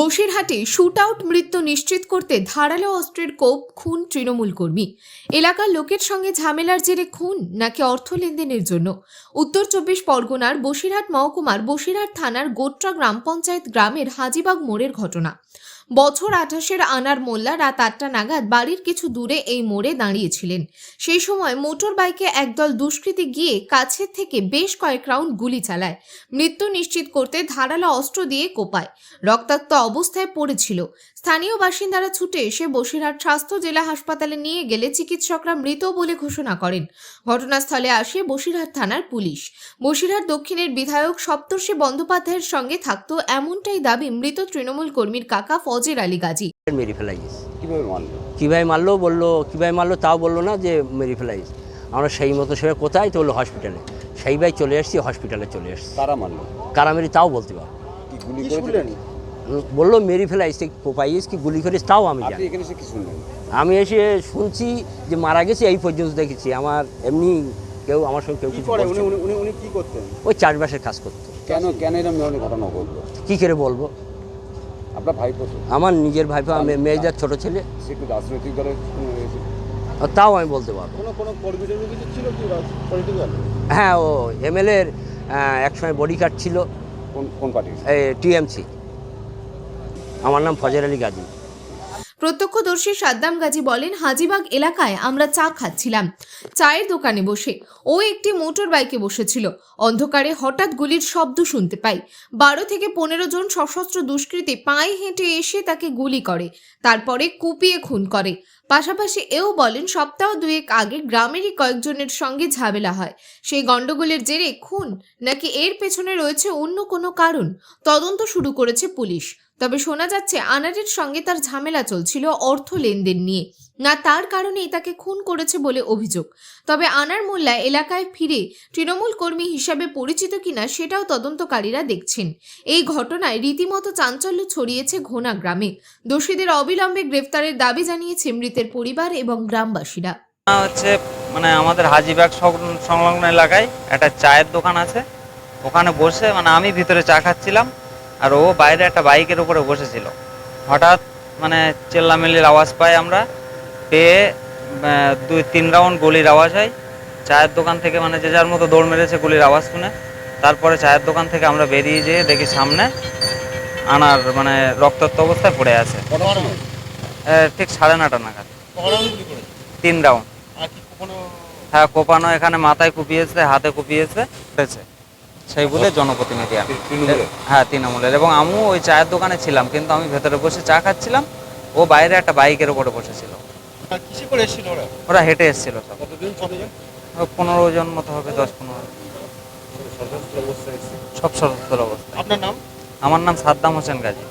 বসিরহাটে shoot out মৃত্যু নিশ্চিত করতে ধারালো অস্ত্রের কোপ খুন তৃণমূল কর্মী। এলাকার লোকের সঙ্গে ঝামেলার জেরে খুন নাকি অর্থ লেনদেনের জন্য? উত্তর চব্বিশ পরগনার বসিরহাট মহকুমার বসিরহাট থানার গোট্রা গ্রাম পঞ্চায়েত গ্রামের হাজিবাগ মোড়ের ঘটনা। বছর আঠাশের আনার মোল্লা রাত আটটা নাগাদ বাড়ির কিছু দূরে এই মোড়ে দাঁড়িয়েছিলেন। সেই সময় মোটর বাইকে একদল দুষ্কৃতী গিয়ে কাছের থেকে বেশ কয়েক রাউন্ড গুলি চালায়। মৃত্যু নিশ্চিত করতে ধারালো অস্ত্র দিয়ে কোপায়। রক্তাক্ত অবস্থায় পড়েছিল। স্থানীয় বাসিন্দারা ছুটে এসে বসিরহাট স্বাস্থ্য জেলা হাসপাতালে নিয়ে গেলে চিকিৎসকরা মৃত বলে ঘোষণা করেন। ঘটনাস্থলে আসে বসিরহাট থানার পুলিশ। বসিরহাট দক্ষিণের বিধায়ক সপ্তর্ষি বন্দ্যোপাধ্যায়ের সঙ্গে থাকতো এমনটাই দাবি মৃত তৃণমূল কর্মীর কাকা ফজের আলী গাজী। মেরে ফেলাই কীভাবে মারলো? বলল কীভাবে মারলো তাও বলল না যে মেরে ফেলাই আমরা সেই মতো সে কোথায়? তো হলো হসপিটালে সেই ভাই চলে এসেছি হসপিটালে চলে এসেছি কারা মানলো কারা মেরি তাও বলতে পারব বলল মেরে ফেলাইছে কোপাইস কি গুলি করিস? তাও আমি জানি আমি এসে শুনছি যে মারা গেছে এই পর্যন্ত দেখেছি। আমার এমনি কেউ আমার সঙ্গে কেউ কিছু উনি উনি উনি উনি কি করতেন? ওই চাষবাসের কাজ করতো। কেন কেন এরকম ঘটনা ঘটলো? কী করে বলব? আপনার ভাই কত আমার নিজের ভাইপো আমি মেয়েদের ছোট ছেলে। রাজনৈতিক দলের তাও আমি বলতে পারব হ্যাঁ ও এমএলএর একসময় বডি গার্ড ছিল। কোন কোন পার্টির টিএমসি। আমার নাম ফজর আলী গাজী। প্রত্যক্ষদর্শী সাদ্দাম গাজী বলেন, হাজিবাগ এলাকায় আমরা চা খাচ্ছিলাম। চায়ের দোকানে বসে ও একটি মোটর বাইকে বসেছিল। অন্ধকারে হঠাৎ গুলির শব্দ শুনতে পাই। বারো থেকে পনেরো জন সশস্ত্র দুষ্কৃতী পায়ে হেঁটে এসে তাকে গুলি করে, তারপরে কুপিয়ে খুন করে। পাশাপাশি এও বলেন, সপ্তাহ দুয়েক আগে গ্রামেরই কয়েকজনের সঙ্গে ঝামেলা হয়। সেই গণ্ডগোলের জেরে খুন নাকি এর পেছনে রয়েছে অন্য কোনো কারণ? তদন্ত শুরু করেছে পুলিশ। তবে শোনা যাচ্ছে, আনারের সঙ্গে তার ঝামেলা চলছিল অর্থ লেনদেন নিয়ে। না তার কারণেই তাকে খুন করেছে বলে অভিযোগ। তবে আনার মোল্লা এলাকায় ফিরে তৃণমূল কর্মী হিসাবে পরিচিত কিনা সেটাও তদন্তকারীরা দেখছেন। এই ঘটনায় রীতিমতো চাঞ্চল্য ছড়িয়েছে ঘোনা গ্রামে। দোষীদের অবিলম্বে গ্রেফতারের দাবি জানিয়েছে মৃতের পরিবার এবং গ্রামবাসীরা। হচ্ছে মানে আমাদের হাজিবাগ সংলগ্ন এলাকায় একটা চায়ের দোকান আছে। ওখানে বসে মানে আমি ভিতরে চা খাচ্ছিলাম। আর ও বাইরে একটা বাইকের উপরে বসেছিল। হঠাৎ মানে চেল্লামেল্লির আওয়াজ পাই আমরা পেয়ে দুই তিন রাউন্ড গুলির আওয়াজ হয়। চায়ের দোকান থেকে মানে যে যার মতো দৌড় মেরেছে গুলির আওয়াজ শুনে। তারপরে চায়ের দোকান থেকে আমরা বেরিয়ে যেয়ে দেখি সামনে আনার মানে রক্তাক্ত অবস্থায় পড়ে আছে। ঠিক সাড়ে নটা নাগাদ। তিন রাউন্ড। হ্যাঁ কোপানো এখানে মাথায় কুপিয়েছে হাতে কুপিয়েছে। হয়েছে। সেই বলে জনপ্রতিনিধি আমি। হ্যাঁ তৃণমূলের। এবং আমিও ওই চায়ের দোকানে ছিলাম কিন্তু আমি ভেতরে বসে চা খাচ্ছিলাম। ও বাইরে একটা বাইকের উপরে বসেছিল। ওরা? হেঁটে এসেছিল সব। পনেরো জন মতো হবে দশ পনেরো সশস্ত্র সব সদস্য অবস্থা আপনার নাম? আমার নাম সাদ্দাম হোসেন গাজী।